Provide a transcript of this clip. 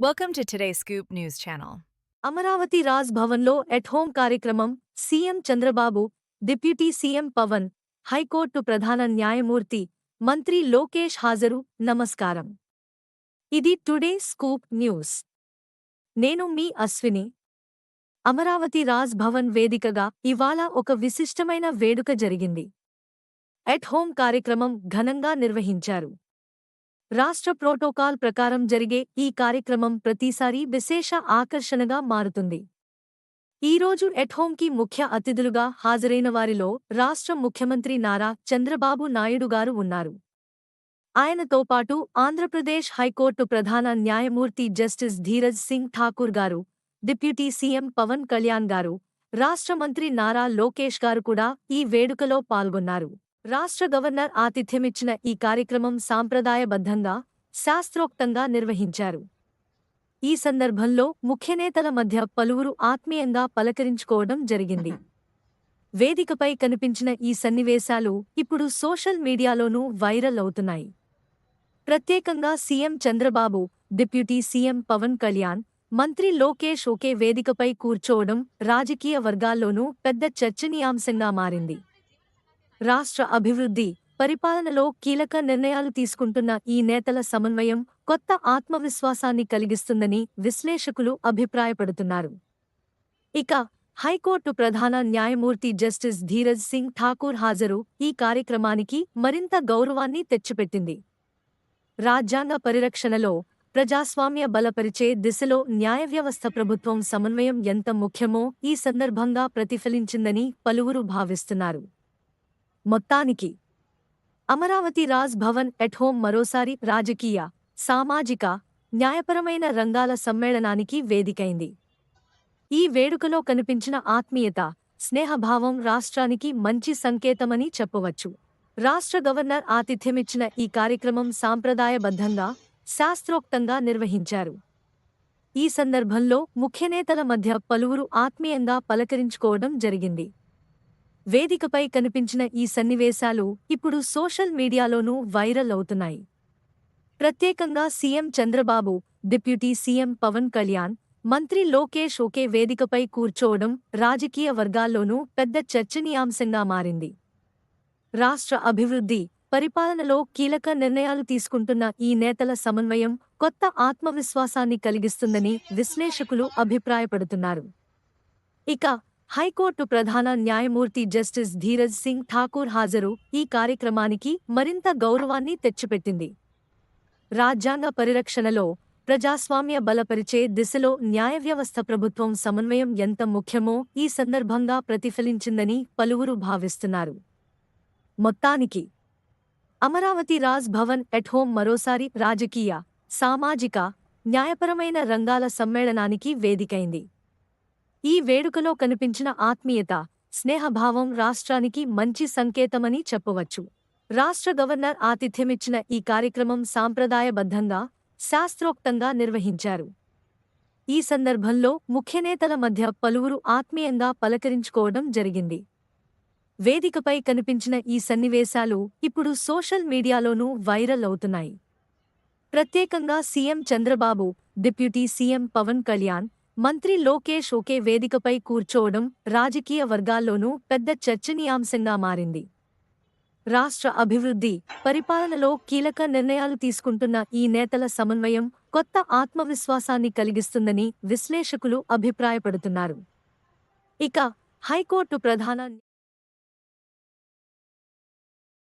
Welcome to today scoop news channel Amaravati Raj భవన్లో at home కార్యక్రమం CM Chandrababu deputy CM Pawan high court ప్రధాన న్యాయమూర్తి మంత్రి లోకేష్ హాజరు. నమస్కారం. ఇది టుడే స్కూప్ న్యూస్ నేను మీ అశ్విని. అమరావతి రాజ్ భవన్ వేదికగా ఇవాళ ఒక విశిష్టమైన వేడుక జరిగింది. ఎట్ హోమ్ కార్యక్రమం ఘనంగా నిర్వహించారు. రాష్ట్ర ప్రోటోకాల్ ప్రకారం జరిగే ఈ కార్యక్రమం ప్రతిసారి విశేష ఆకర్షణగా మారుతుంది. ఈరోజు ఎట్హోంకి ముఖ్య అతిథులుగా హాజరైన వారిలో రాష్ట్ర ముఖ్యమంత్రి నారా చంద్రబాబు నాయుడు గారు ఉన్నారు. ఆయనతో పాటు ఆంధ్రప్రదేశ్ హైకోర్టు ప్రధాన న్యాయమూర్తి జస్టిస్ ధీరజ్ సింగ్ ఠాకూర్ గారు డిప్యూటీ సీఎం పవన్ కళ్యాణ్ గారు రాష్ట్ర మంత్రి నారా లోకేష్ గారు కూడా ఈ వేడుకలో పాల్గొన్నారు. రాష్ట్ర గవర్నర్ ఆతిథ్యమిచ్చిన ఈ కార్యక్రమం సాంప్రదాయబద్ధంగా శాస్త్రోక్తంగా నిర్వహించారు. ఈ సందర్భంలో ముఖ్యనేతల మధ్య పలువురు ఆత్మీయంగా పలకరించుకోవడం జరిగింది. వేదికపై కనిపించిన ఈ సన్నివేశాలు ఇప్పుడు సోషల్ మీడియాలోనూ వైరల్ అవుతున్నాయి. ప్రత్యేకంగా CM Chandrababu deputy CM Pawan Kalyan మంత్రి లోకేష్ ఒకే వేదికపై కూర్చోవడం రాజకీయ వర్గాల్లోనూ పెద్ద చర్చనీయాంశంగా మారింది. రాష్ట్ర అభివృద్ధి పరిపాలనలో కీలక నిర్ణయాలు తీసుకుంటున్న ఈ నేతల సమన్వయం కొత్త ఆత్మవిశ్వాసాన్ని కలిగిస్తుందని విశ్లేషకులు అభిప్రాయపడుతున్నారు. ఇక హైకోర్టు ప్రధాన న్యాయమూర్తి జస్టిస్ ధీరజ్ సింగ్ ఠాకూర్ హాజరు ఈ కార్యక్రమానికి మరింత గౌరవాన్ని తెచ్చిపెట్టింది. రాజ్యాంగ పరిరక్షణలో ప్రజాస్వామ్య బలపరిచే దిశలో న్యాయవ్యవస్థ ప్రభుత్వం సమన్వయం ఎంత ముఖ్యమో ఈ సందర్భంగా ప్రతిఫలించిందని పలువురు భావిస్తున్నారు. మొత్తానికి. అమరావతి రాజ్ భవన్ ఎట్ హోం మరోసారి రాజకీయ సామాజిక న్యాయపరమైన రంగాల సమ్మేళనానికి వేదికైంది. ఈ వేడుకలో కనిపించిన ఆత్మీయత స్నేహభావం రాష్ట్రానికి మంచి సంకేతమని చెప్పవచ్చు. రాష్ట్ర గవర్నర్ ఆతిథ్యమిచ్చిన ఈ కార్యక్రమం సాంప్రదాయబద్ధంగా శాస్త్రోక్తంగా నిర్వహించారు. ఈ సందర్భంలో ముఖ్యనేతల మధ్య పలువురు ఆత్మీయంగా పలకరించుకోవడం జరిగింది. వేదికపై కనిపించిన ఈ సన్నివేశాలు ఇప్పుడు సోషల్ మీడియాలోనూ వైరల్ అవుతున్నాయి. ప్రత్యేకంగా CM Chandrababu deputy CM Pawan Kalyan మంత్రి లోకేష్ ఒకే వేదికపై కూర్చోవడం రాజకీయ వర్గాల్లోనూ పెద్ద చర్చనీయాంశంగా మారింది. రాష్ట్ర అభివృద్ధి పరిపాలనలో కీలక నిర్ణయాలు తీసుకుంటున్న ఈ నేతల సమన్వయం కొత్త ఆత్మవిశ్వాసాన్ని కలిగిస్తుందని విశ్లేషకులు అభిప్రాయపడుతున్నారు. ఇక హైకోర్టు ప్రధాన న్యాయమూర్తి జస్టిస్ ధీరజ్ సింగ్ ఠాకూర్ హాజరు. ఈ కార్యక్రమానికి మరింత గౌరవాన్ని తెచ్చిపెట్టింది. రాజ్యాంగ పరిరక్షణలో ప్రజాస్వామ్య బలపరిచే దిశలో న్యాయవ్యవస్థ ప్రభుత్వం సమన్వయం ఎంత ముఖ్యమో ఈ సందర్భంగా ప్రతిఫలించిందని పలువురు భావిస్తున్నారు. మొత్తానికి అమరావతి రాజ్ భవన్ ఎట్ హోం మరోసారి రాజకీయ సామాజిక న్యాయపరమైన రంగాల సమ్మేళనానికి వేదికైంది. ఈ వేడుకలో కనిపించిన ఆత్మీయత స్నేహభావం రాష్ట్రానికి మంచి సంకేతమని చెప్పవచ్చు. రాష్ట్ర గవర్నర్ ఆతిథ్యమిచ్చిన ఈ కార్యక్రమం సాంప్రదాయబద్ధంగా శాస్త్రోక్తంగా నిర్వహించారు. ఈ సందర్భంలో ముఖ్యనేతల మధ్య పలువురు ఆత్మీయంగా పలకరించుకోవడం జరిగింది. వేదికపై కనిపించిన ఈ సన్నివేశాలు ఇప్పుడు సోషల్ మీడియాలోనూ వైరల్ అవుతున్నాయి. ప్రత్యేకంగా CM Chandrababu deputy CM Pawan Kalyan మంత్రి లోకేష్ ఒకే వేదికపై కూర్చోవడం రాజకీయ వర్గాల్లోనూ పెద్ద చర్చనీయాంశంగా మారింది. రాష్ట్ర అభివృద్ధి పరిపాలనలో కీలక నిర్ణయాలు తీసుకుంటున్న ఈ నేతల సమన్వయం కొత్త ఆత్మవిశ్వాసాన్ని కలిగిస్తుందని విశ్లేషకులు అభిప్రాయపడుతున్నారు. ఇక హైకోర్టు ప్రధాన